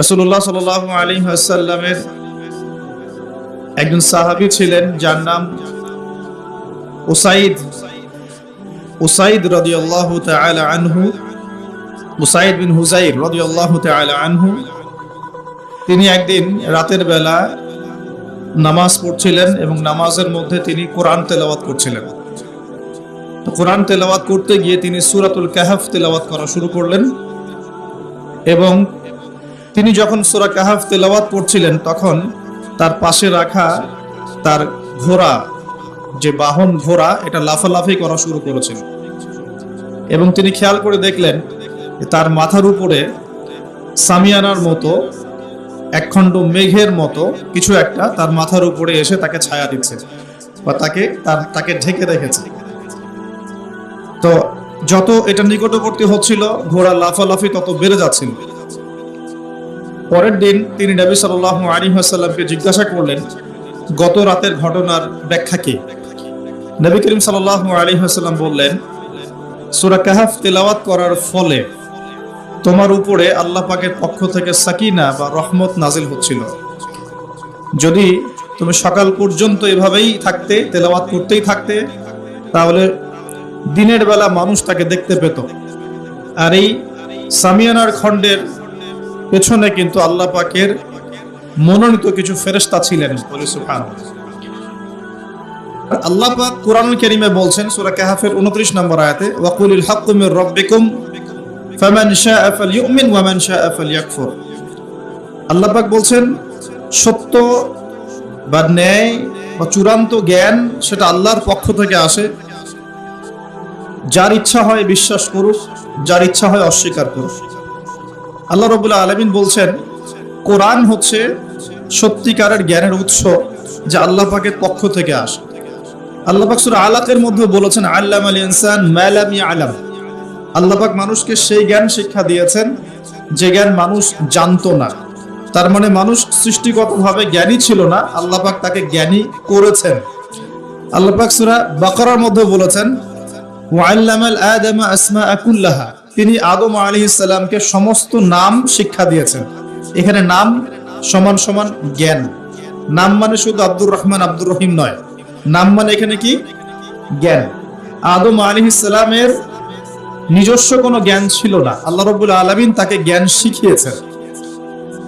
রসুল্লাহ সাল আলী আসাল্লামের একজন সাহাবি ছিলেন, যার নাম উসাইদ। উসাইদ রদি আল্লাহ আনহু, উসাইদ বিন হুজাইর রদি আল্লাহ আনহু। তিনি একদিন রাতের বেলা নামাজ পড়ছিলেন এবং নামাজের মধ্যে তিনি কোরআন তেলাওয়াত করছিলেন। কোরআন তেলাওয়াত করতে গিয়ে তিনি সুরাতুল কাহাফ তেলাওয়াত করা শুরু করলেন এবং তিনি যখন সুরা কাহাফ তেলাওয়াত পড়ছিলেন, তখন তার পাশে রাখা তার ঘোড়া, যে বাহন ঘোড়া, এটা লাফালাফি করা শুরু করেছিল। এবং তিনি খেয়াল করে দেখলেন তার মাথার উপরে সামিয়ানার মতো, একখণ্ড মেঘের মতো কিছু একটা তার মাথার উপরে এসে তাকে ছায়া দিচ্ছে বা তাকে তার, তাকে ঢেকে রেখেছে। তো যত এটা নিকটবর্তী হচ্ছিল ঘোড়া লাফালাফি তত বেড়ে যাচ্ছিল। পরের দিন তিনি নবী সাল্লাহ আলী আসাল্লামকে জিজ্ঞাসা করলেন, গত রাতের ঘটনার ব্যাখ্যা কি? নবী করিম সাল্লাহ আলী আসাল্লাম বললেন, সুরা কাহাফ তেলাওয়াত করার ফলে তোমার উপরে আল্লাহ পাকের পক্ষ থেকে সাকিনা বা রহমত নাজিল হচ্ছিল। যদি তুমি সকাল পর্যন্ত এভাবেই থাকতে, তেলাওয়াত করতেই থাকতে, তাহলে দিনের বেলা মানুষ তাকে দেখতে পেত। আর এই সামিয়ানার খণ্ডের পেছনে কিন্তু আল্লাহ পাকের মনোনীত কিছু ফেরেস্তা ছিলেন আল্লাহ পাক কোরআন কারীমে বলছেন, সূরা কাহাফের 29 নম্বর আয়াতে, ওয়াকুলিল হাক্কু মির রাব্বিকুম, ফামান শাআ ফালইউমিন ওয়া মান শাআ ফালইয়াকফুর। আল্লাহ পাক বলছেন, সত্য বা ন্যায় বা চূড়ান্ত জ্ঞান সেটা আল্লাহর পক্ষ থেকে আসে। যার ইচ্ছা হয় বিশ্বাস করুক, যার ইচ্ছা হয় অস্বীকার করুক। আল্লাহ রবুল্লাহ আলমিন বলছেন, কোরআন হচ্ছে সত্যিকারের জ্ঞানের উৎস যা আল্লাহ পাকের পক্ষ থেকে আসে। আল্লাহ পাক সুরা আলাকের মধ্যে বলেছেন আল্লাম আল ইনসান ম্যালাম আলাম আল্লাহ পাক মানুষকে সেই জ্ঞান শিক্ষা দিয়েছেন যে জ্ঞান মানুষ জানতো না। তার মানে মানুষ সৃষ্টিগতভাবে জ্ঞানী ছিল না, আল্লাহ পাক তাকে জ্ঞানী করেছেন। আল্লাহ পাক সুরা বাকরার মধ্যে বলেছেন ওয়াল্লামাল আদামা আসমা আকুল্লাহা। তিনি আদম আলী ইসলামকে সমস্ত নাম শিক্ষা দিয়েছেন। এখানে নাম সমান সমান জ্ঞান। নাম মানে শুধু আব্দুর রহমান, আব্দুর রহিম নয়। নাম মানে এখানে কি? জ্ঞান। আদম আলী ইসলামের নিজস্ব কোনো জ্ঞান ছিল না। আল্লাহ রবুল আলমিন তাকে জ্ঞান শিখিয়েছেন।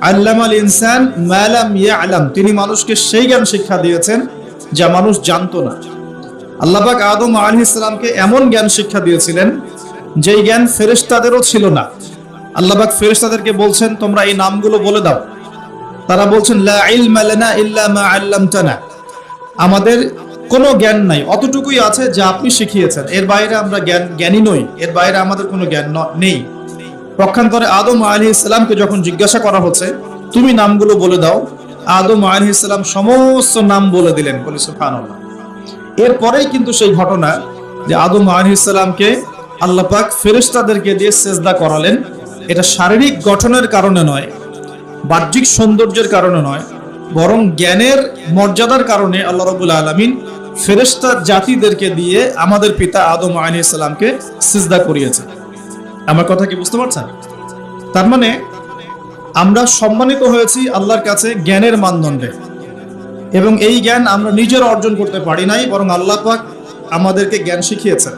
আল্লাম আল ইনসান মালাম ইয়া আলাম তিনি মানুষকে সেই জ্ঞান শিক্ষা দিয়েছেন যা মানুষ জানতো না। আল্লাহবাক আদম আলী ইসলামকে এমন জ্ঞান শিক্ষা দিয়েছিলেন যেই জ্ঞান ফেরেশতাদেরও ছিল না। আল্লাহবাক ফেরেশতাদেরকে বলছেন, তোমরা এই নামগুলো বলে দাও। তারা বলছেন ইল্লা আমাদের কোনো জ্ঞান নাই, অতটুকুই আছে যা আপনি শিখিয়েছেন। এর বাইরে আমরা জ্ঞান, জ্ঞানী নই, এর বাইরে আমাদের কোনো জ্ঞান নেই। পক্ষান্তরে আদম আলী ইসলামকে যখন জিজ্ঞাসা করা হচ্ছে, তুমি নামগুলো বলে দাও। আদম আলী ইসলাম সমস্ত নাম বলে দিলেন, বলে সুবহানাল্লাহ। এরপরেই কিন্তু সেই ঘটনা যে আদম আলী ইসলামকে আল্লাহ পাক ফেরেশতাদেরকে দিয়ে সেজদা করালেন। এটা শারীরিক গঠনের কারণে নয়, বাহ্যিক সৌন্দর্যের কারণে নয়, বরং জ্ঞানের মর্যাদার কারণে আল্লাহ রবুল আলমিন ফেরেশতার জাতিদেরকে দিয়ে আমাদের পিতা আদম আলী ইসলামকে সিজদা করিয়েছে আমার কথা কি বুঝতে পারছেন? তার মানে আমরা সম্মানিত হয়েছি আল্লাহর কাছে জ্ঞানের মানদণ্ডে, এবং এই জ্ঞান আমরা নিজের অর্জন করতে পারি নাই, বরং আল্লাহ পাক আমাদেরকে জ্ঞান শিখিয়েছেন।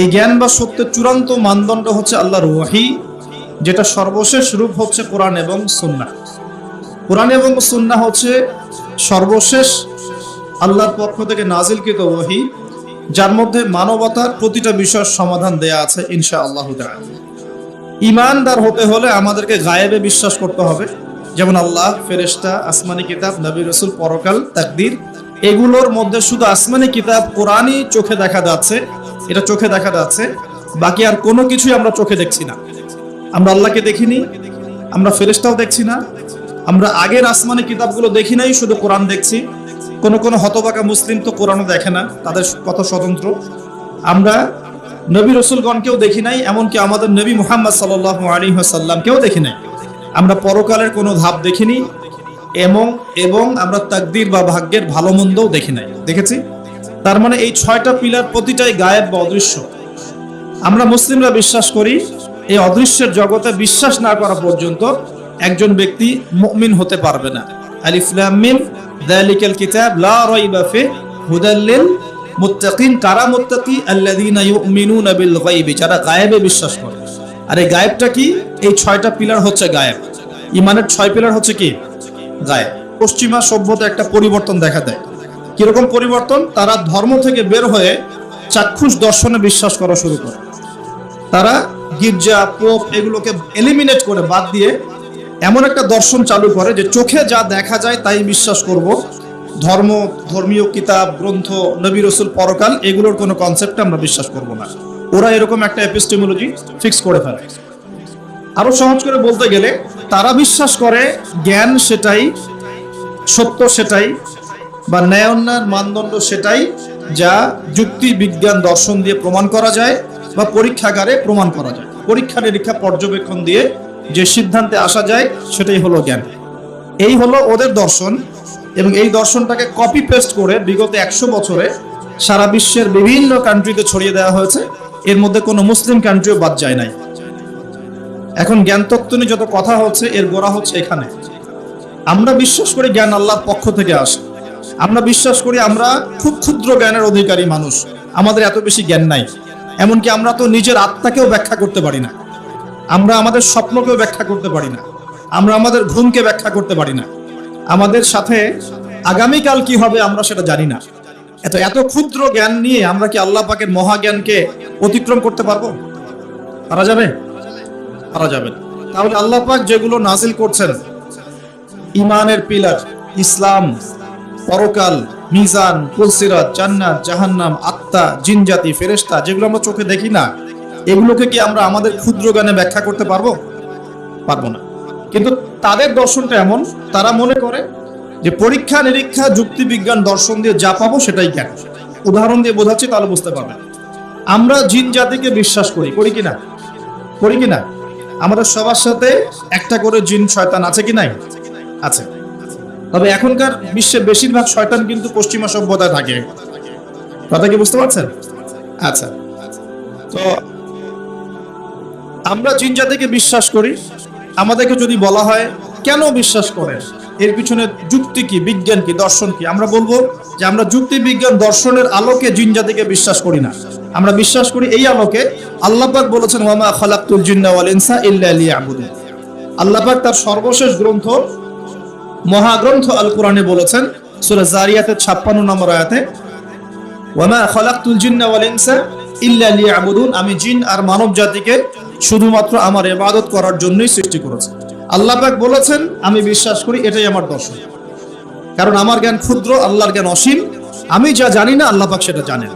এই জ্ঞান বা সত্যের চূড়ান্ত মানদণ্ড হচ্ছে আল্লাহর ওয়াহি, যেটা সর্বশেষ রূপ হচ্ছে কোরআন এবং সুন্নাহ। কোরআন এবং সুন্নাহ হচ্ছে সর্বশেষ আল্লাহর পক্ষ থেকে নাজিলকৃত ওয়াহি, যার মধ্যে মানবতার প্রতিটা বিষয়ের সমাধান দেয়া আছে ইনশা আল্লাহ ইমানদার হতে হলে আমাদেরকে গায়েবে বিশ্বাস করতে হবে। যেমন আল্লাহ, ফেরেশতা, আসমানি কিতাব, নবী রসুল, পরকাল, তাকদির, এগুলোর মধ্যে শুধু আসমানি কিতাব কোরআনই চোখে দেখা যাচ্ছে। এটা চোখে দেখা যাচ্ছে। বাকি আর কোনো কিছুই আমরা চোখে দেখছি না। আমরা আল্লাহকে দেখিনি, আমরা ফেরেশতাও দেখছি না। আমরা আগের আসমানি কিতাবগুলো দেখি নাই, শুধু কোরআন দেখছি। কোন কোন হতবাকা মুসলিম তো কোরআনও দেখে না, তাদের কত স্বতন্ত্র। আমরা নবী রসুলগণকেও দেখি নাই, এমনকি আমাদের নবী মুহাম্মদ সাল্লাহ আলী সাল্লামকেও দেখি নাই। আমরা পরকালের কোনো ধাপ দেখিনি, এবং এবং আমরা তাকদির বা ভাগ্যের ভালো মন্দও দেখি নাই। দেখেছি? তার মানে এই ছয়টা পিলার প্রতিটাই গায়েব বা অদৃশ্য। আমরা মুসলিমরা বিশ্বাস করি এই অদৃশ্যের জগতে বিশ্বাস না করা পর্যন্ত একজন ব্যক্তি মুমিন হতে পারবে না। আলিফ লাম মিম যালিকাল কিতাব, লা রাইবা ফিহি হুদাল লিল মুত্তাকিন, কারা মুত্তাকি? আল্লাযীনা ইউমিনুনা বিল গায়বি, যারা গায়েবে বিশ্বাস করে। আর এই গায়েবটা কি? এই ছয়টা পিলার হচ্ছে গায়েব। ইমানের ছয় পিলার হচ্ছে কি? গায়েব। পশ্চিমা সভ্যতা একটা পরিবর্তন দেখা দেয়। কীরকম পরিবর্তন? তারা ধর্ম থেকে বের হয়ে চাক্ষুষ দর্শনে বিশ্বাস করা শুরু করে। তারা গির্জা, পোপ এগুলোকে এলিমিনেট করে বাদ দিয়ে এমন একটা দর্শন চালু করে যে চোখে যা দেখা যায় তাই বিশ্বাস করব। ধর্ম, ধর্মীয় কিতাব, গ্রন্থ, নবী রসুল পরকাল এগুলোর কোনো কনসেপ্টে আমরা বিশ্বাস করব না। ওরা এরকম একটা এপিস্টেমোলজি ফিক্স করে ফেলে। আরও সহজ করে বলতে গেলে, তারা বিশ্বাস করে জ্ঞান সেটাই, সত্য সেটাই বা ন্যায় মানদণ্ড সেটাই যা যুক্তি, বিজ্ঞান, দর্শন দিয়ে প্রমাণ করা যায় বা পরীক্ষাগারে প্রমাণ করা যায়। পরীক্ষা, নিরীক্ষা, পর্যবেক্ষণ দিয়ে যে সিদ্ধান্তে আসা যায়, সেটাই হলো জ্ঞান। এই হলো ওদের দর্শন এবং এই দর্শনটাকে কপি পেস্ট করে বিগত একশো বছরে সারা বিশ্বের বিভিন্ন কান্ট্রিতে ছড়িয়ে দেওয়া হয়েছে। এর মধ্যে কোনো মুসলিম কান্ট্রিও বাদ যায় নাই। এখন জ্ঞান তত্ত্ব নিয়ে যত কথা হচ্ছে, এর গোড়া হচ্ছে এখানে। আমরা বিশ্বাস করি জ্ঞান আল্লাহর পক্ষ থেকে আসে। আমরা বিশ্বাস করি আমরা খুব ক্ষুদ্র জ্ঞানের অধিকারী মানুষ। আমাদের এত বেশি জ্ঞান নাই। এমনকি আমরা তো নিজের আত্মাকেও ব্যাখ্যা করতে পারি না। আমরা আমাদের স্বপ্নকেও ব্যাখ্যা করতে পারি না। আমরা আমাদের ঘুমকে ব্যাখ্যা করতে পারি না। আমাদের সাথে আগামীকাল কি হবে আমরা সেটা জানি না। এত এত ক্ষুদ্র জ্ঞান নিয়ে আমরা কি আল্লাহ পাকের মহাজ্ঞানকে অতিক্রম করতে পারব? পারা যাবে? পারা যাবে। তাহলে আল্লাহ পাক যেগুলো নাজিল করছেন, ইমানের পিলার, ইসলাম পরকাল, মিজান কুলসিরাত জান্নাত, জাহান্নাম, আত্মা, জিনজাতি, ফেরেশতা, যেগুলো আমরা চোখে দেখি না, এগুলোকে কি আমরা আমাদের ক্ষুদ্র জ্ঞানে ব্যাখ্যা করতে পারব? পারব না। কিন্তু তাদের দর্শনটা এমন, তারা মনে করে যে পরীক্ষা, নিরীক্ষা, যুক্তি, বিজ্ঞান, দর্শন দিয়ে যা পাবো সেটাই জ্ঞান। উদাহরণ দিয়ে বোঝাচ্ছি, তাহলে বুঝতে পারবেন আমরা জিন জাতিকে বিশ্বাস করি করি কি না করি কি না আমাদের সবার সাথে একটা করে জিন শয়তান আছে কি নাই? আছে। তবে এখনকার বিশ্বে বেশিরভাগ শয়তান কিন্তু পশ্চিমা সভ্যতায় থাকে। কথা কি বুঝতে পারছেন? আচ্ছা। তো আমরা জিন জাতিকে বিশ্বাস করি। আমাদেরকে যদি বলা হয়, কেন বিশ্বাস করেন? এর পিছনে যুক্তি কি, বিজ্ঞান কি, দর্শন কি? আমরা বলব যে আমরা যুক্তি, বিজ্ঞান, দর্শনের আলোকে জিন জাতিকে বিশ্বাস করি না। আমরা বিশ্বাস করি এই আলোকে। আল্লাহ পাক বলেছেন ওয়ামা খালাকতুল জিন্না ওয়াল ইনসা ইল্লা লিয়াবুদুন। আল্লাহ পাক তার সর্বশেষ গ্রন্থ মহাগ্রন্থ আল কোরআনে বলেছেন, সূরা জারিয়াতের 56 নম্বর আয়াতে, ওয়ামা খালাকতুল জিন্না ওয়াল ইনসা ইল্লা লিয়াবুদুন আমি জিন আর মানব জাতিকে শুধুমাত্র আমার ইবাদত করার জন্যই সৃষ্টি করেছে। আল্লাহ পাক বলেছেন, আমি বিশ্বাস করি এটাই আমার দর্শন। কারণ আমার জ্ঞান ক্ষুদ্র, আল্লাহর জ্ঞান অসীম। আমি যা জানি না, আল্লাহ পাক সেটা জানেন।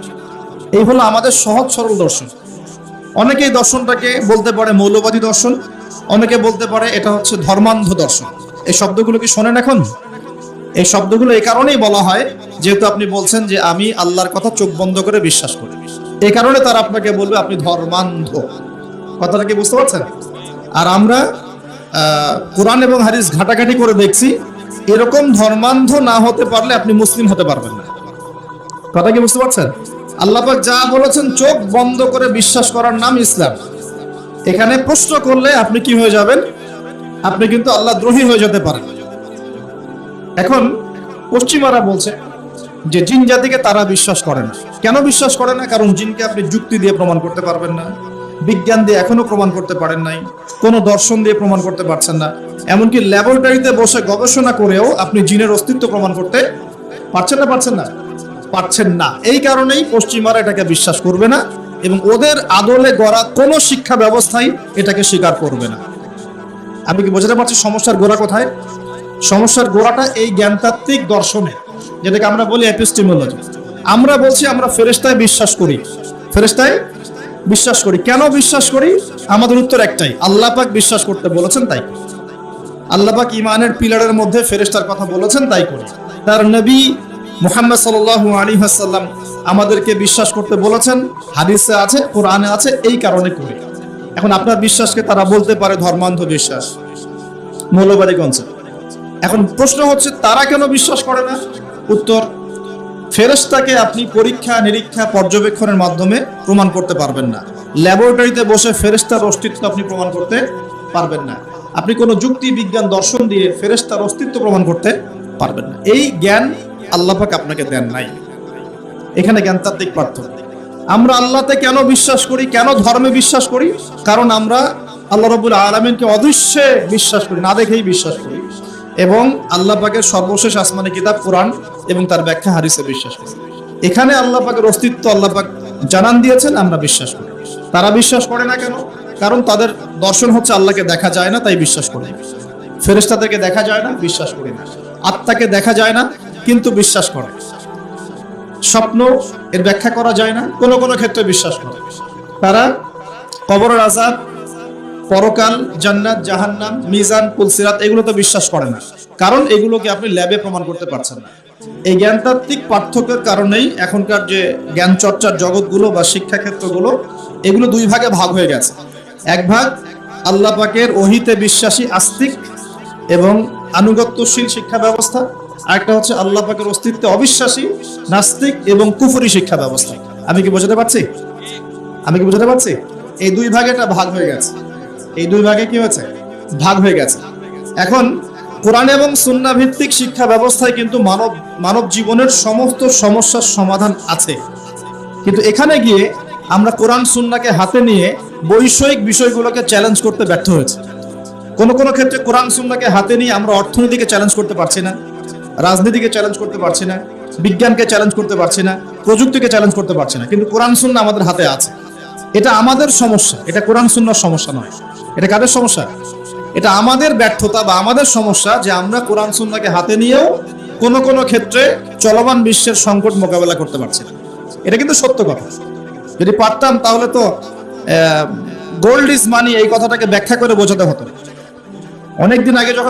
এই হলো আমাদের সহজ সরল দর্শন। অনেকেই দর্শনটাকে বলতে পারে মৌলবাদী দর্শন, অনেকে বলতে পারে এটা হচ্ছে ধর্মান্ধ দর্শন। এই শব্দগুলো কি শোনেন এখন? এই শব্দগুলো এই কারণেই বলা হয়, যেহেতু আপনি বলছেন যে আমি আল্লাহর কথা চোখ বন্ধ করে বিশ্বাস করি। এই কারণে তারা আপনাকে বলবে, আপনি ধর্মান্ধ। কথাটা কি বুঝতে পারছেন? আর আমরা কোরআন এবং হারিস ঘাটাঘাটি করে দেখছি, এরকম ধর্মান্ধ না হতে পারলে আপনি মুসলিম হতে পারবেন না। কথা কি বুঝতে পারছেন? আল্লাপাক যা বলেছেন, চোখ বন্ধ করে বিশ্বাস করার নাম ইসলাম। এখানে প্রশ্ন করলে আপনি কি হয়ে যাবেন? আপনি কিন্তু আল্লাহ দ্রোহী হয়ে যেতে পারেন। এখন পশ্চিমারা বলছে যে জিন জাতিকে তারা বিশ্বাস করে না। কেন বিশ্বাস করে না? কারণ জিনকে আপনি যুক্তি দিয়ে প্রমাণ করতে পারবেন না। বিজ্ঞান দিয়ে এখনও প্রমাণ করতে পারেন নাই। কোনো দর্শন দিয়ে প্রমাণ করতে পারছেন না। এমনকি ল্যাবরেটরিতে বসে গবেষণা করেও আপনি জিনের অস্তিত্ব প্রমাণ করতে পারছেন না পারছেন না? পারছেন না। এই কারণেই পশ্চিমারা এটাকে বিশ্বাস করবে না এবং ওদের আদলে গড়া কোনো শিক্ষা ব্যবস্থাই এটাকে স্বীকার করবে না। আমি কি বোঝাতে পারছি সমস্যার গোড়া কোথায়? সমস্যার গোড়াটা এই জ্ঞানতাত্ত্বিক দর্শনে, যেটাকে আমরা বলি এপিস্টিমোলজি আমরা বলছি আমরা ফেরেস্তায় বিশ্বাস করি। ফেরেস্তায় বিশ্বাস করি। কেন বিশ্বাস করি? আমাদের উত্তর একটাই, আল্লাহ পাক বিশ্বাস করতে বলেছেন তাই। আল্লাহ পাক ইমানের পিলারের মধ্যে ফেরেস্তার কথা বলেছেন তাই করি। তার নবী মুহাম্মদ সাল্লাল্লাহু আলাইহি ওয়াসাল্লাম আমাদেরকে বিশ্বাস করতে বলেছেন। হাদিসে আছে, কোরআনে আছে, এই কারণে করি। এখন আপনার বিশ্বাসকে তারা বলতে পারে ধর্মান্ধ বিশ্বাস। মৌলবাদী কনসেপ্ট এখন প্রশ্ন হচ্ছে, তারা কেন বিশ্বাস করে না? উত্তর, ফেরেশতাকে আপনি পরীক্ষা, নিরীক্ষা, পর্যবেক্ষণের মাধ্যমে প্রমাণ করতে পারবেন না। ল্যাবরেটরিতে বসে ফেরেশতার অস্তিত্ব আপনি প্রমাণ করতে পারবেন না। আপনি কোনো যুক্তি, বিজ্ঞান, দর্শন দিয়ে ফেরেশতার অস্তিত্ব প্রমাণ করতে পারবেন না। এই জ্ঞান আল্লাহ পাক আপনাকে দেন নাই। এখানে জ্ঞানতাত্ত্বিক পার্থক্য। আমরা আল্লাহতে কেন বিশ্বাস করি? কেন ধর্মে বিশ্বাস করি? কারণ আমরা আল্লাহ রবুল আলমিনকে অদৃশ্যে বিশ্বাস করি, না দেখেই বিশ্বাস করি। এবং আল্লাহ পাকের সর্বশেষ আসমানি কিতাব কোরআন এবং তার ব্যাখ্যা হারিসে বিশ্বাস করি। এখানে আল্লাহ পাকের অস্তিত্ব আল্লাহ পাক জানান দিয়েছেন, আমরা বিশ্বাস করি। তারা বিশ্বাস করে না কেন? কারণ তাদের দর্শন হচ্ছে আল্লাহকে দেখা যায় না, তাই বিশ্বাস করে ফেরেশতাদেরকে দেখা যায় না, বিশ্বাস করি না। আত্মাকে দেখা যায় না, কিন্তু বিশ্বাস করে স্বপ্ন এর ব্যাখ্যা করা যায় না। কোনো কোনো ক্ষেত্রে বিশ্বাস করে তারা কবর আজাব পরকাল, জান্নাত, জাহান্নাম, মিজান কুলসিরাত এগুলো তো বিশ্বাস করে না। কারণ এগুলোকে আপনি ল্যাবে প্রমাণ করতে পারছেন না। এই জ্ঞানতাত্ত্বিক পার্থক্যের কারণেই এখনকার যে জ্ঞান চর্চার জগৎগুলো বা শিক্ষা ক্ষেত্রগুলো এগুলো দুই ভাগে ভাগ হয়ে গেছে। এক ভাগ আল্লাহ পাকের বিশ্বাসী আস্তিক এবং আনুগত্যশীল শিক্ষা ব্যবস্থা আরেকটা হচ্ছে আল্লাহ পাকের অস্তিত্বে অবিশ্বাসী, নাস্তিক এবং কুফরি শিক্ষা ব্যবস্থা। আমি কি বোঝাতে পারছি? আমি কি বোঝাতে পারছি? এই দুই ভাগে এটা ভাগ হয়ে গেছে। এই দুই ভাগে কি হয়েছে? ভাগ হয়ে গেছে। এখন কোরআন এবং সুন্না ভিত্তিক শিক্ষা ব্যবস্থায় কিন্তু মানব মানব জীবনের সমস্ত সমস্যার সমাধান আছে। কিন্তু এখানে গিয়ে আমরা কোরআন, সুন্নাকে হাতে নিয়ে বৈষয়িক বিষয়গুলোকে চ্যালেঞ্জ করতে ব্যর্থ হয়েছে। কোনো কোনো ক্ষেত্রে কোরআন, সুন্নাকে হাতে নিয়ে আমরা অর্থনীতিকে চ্যালেঞ্জ করতে পারছি না। রাজনীতিকে চ্যালেঞ্জ করতে পারছি না, বিজ্ঞানকে চ্যালেঞ্জ করতে পারছি না, প্রযুক্তিকে চ্যালেঞ্জ করতে পারছি না। কিন্তু কোরআন সুন্না আমাদের হাতে আছে। এটা আমাদের সমস্যা, এটা কোরআন সুন্নার সমস্যা নয়। এটা কাদের সমস্যা? এটা আমাদের ব্যর্থতা বা আমাদের সমস্যা যে আমরা কোরআন সুন্নাকে হাতে নিয়েও কোনো কোনো ক্ষেত্রে চলমান বিশ্বের সংকট মোকাবেলা করতে পারছি না। এটা কিন্তু সত্য কথা। যদি পারতাম তাহলে তো গোল্ড ইজ মানি এই কথাটাকে ব্যাখ্যা করে বোঝাতে হতো। অনেকদিন আগে যখন